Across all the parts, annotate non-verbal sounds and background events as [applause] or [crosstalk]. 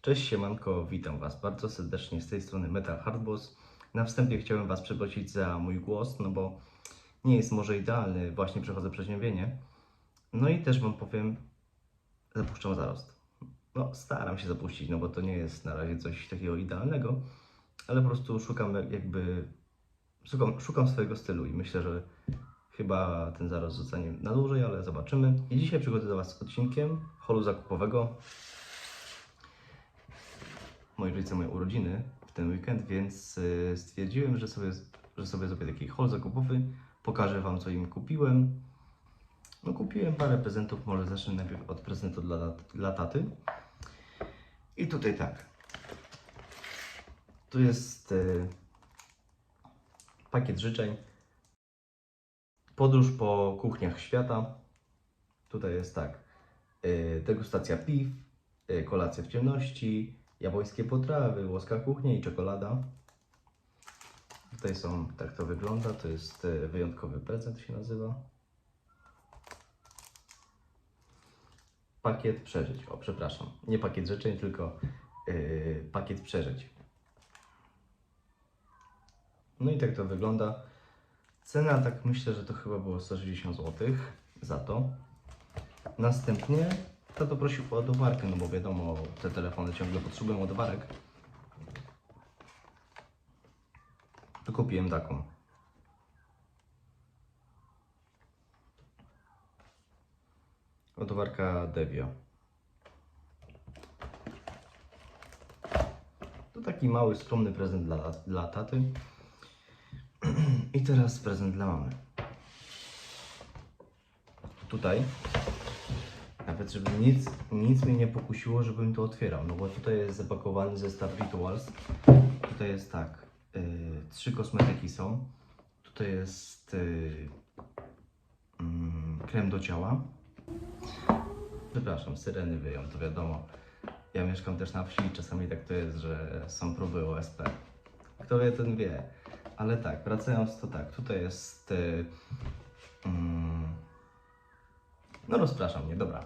Cześć siemanko, witam Was bardzo serdecznie z tej strony Metal Hardboss. Na wstępie chciałem Was przeprosić za mój głos, no bo nie jest może idealny, właśnie przechodzę przeziębienie. No i też Wam powiem, zapuszczam zarost. No staram się zapuścić, no bo to nie jest na razie coś takiego idealnego, ale po prostu szukam jakby, szukam, szukam swojego stylu i myślę, że chyba ten zarost zostanie na dłużej, ale zobaczymy. I dzisiaj przychodzę do Was z odcinkiem holu zakupowego moi rodzice mają urodziny w ten weekend, więc y, stwierdziłem, że sobie, że sobie zrobię taki haul zakupowy. Pokażę Wam, co im kupiłem. No kupiłem parę prezentów, może zacznę najpierw od prezentu dla, dla taty. I tutaj tak. Tu jest y, pakiet życzeń. Podróż po kuchniach świata. Tutaj jest tak. Y, degustacja piw, kolacja w ciemności, japońskie potrawy, włoska kuchnia i czekolada. Tutaj są, tak to wygląda, to jest e, wyjątkowy prezent się nazywa. Pakiet przeżyć, o przepraszam, nie pakiet życzeń, tylko yy, pakiet przeżyć. No i tak to wygląda. Cena, tak myślę, że to chyba było 160 zł za to. Następnie tato prosił o ładowarkę, no bo wiadomo, te telefony ciągle potrzebują ładowarek. To kupiłem taką. Ładowarka Devio. To taki mały, skromny prezent dla, dla taty. [clears throat] I teraz prezent dla mamy. Tutaj nawet żeby nic, nic mnie nie pokusiło, żebym to otwierał. No bo tutaj jest zapakowany zestaw Rituals. Tutaj jest tak, y, trzy kosmetyki są. Tutaj jest y, mm, krem do ciała. Przepraszam, syreny wyją, to wiadomo. Ja mieszkam też na wsi i czasami tak to jest, że są próby OSP. Kto wie, ten wie. Ale tak, wracając to tak, tutaj jest y, mm, no rozpraszam mnie, dobra.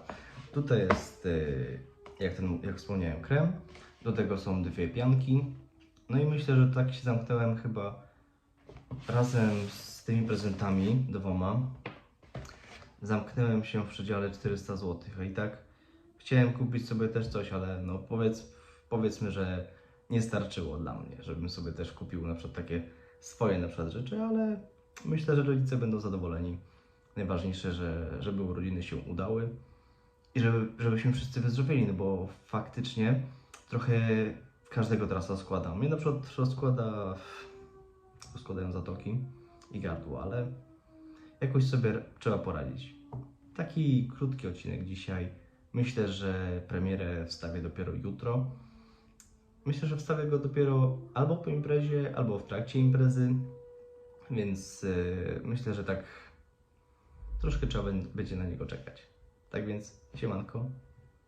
Tutaj jest, y, jak, ten, jak wspomniałem, krem. Do tego są dwie pianki. No i myślę, że tak się zamknąłem chyba razem z tymi prezentami dwoma. Zamknąłem się w przedziale 400 zł. A i tak chciałem kupić sobie też coś, ale no powiedz, powiedzmy, że nie starczyło dla mnie, żebym sobie też kupił na przykład takie swoje na przykład rzeczy, ale myślę, że rodzice będą zadowoleni. Najważniejsze, że, żeby urodziny się udały i żeby, żebyśmy wszyscy wyzdrowieli, no bo faktycznie trochę każdego teraz rozkłada. Mnie na przykład rozkłada, rozkładają zatoki i gardło, ale jakoś sobie trzeba poradzić. Taki krótki odcinek dzisiaj. Myślę, że premierę wstawię dopiero jutro. Myślę, że wstawię go dopiero albo po imprezie, albo w trakcie imprezy, więc yy, myślę, że tak troszkę trzeba będzie na niego czekać. Tak więc, siemanko,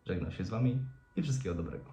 żegnam się z Wami i wszystkiego dobrego.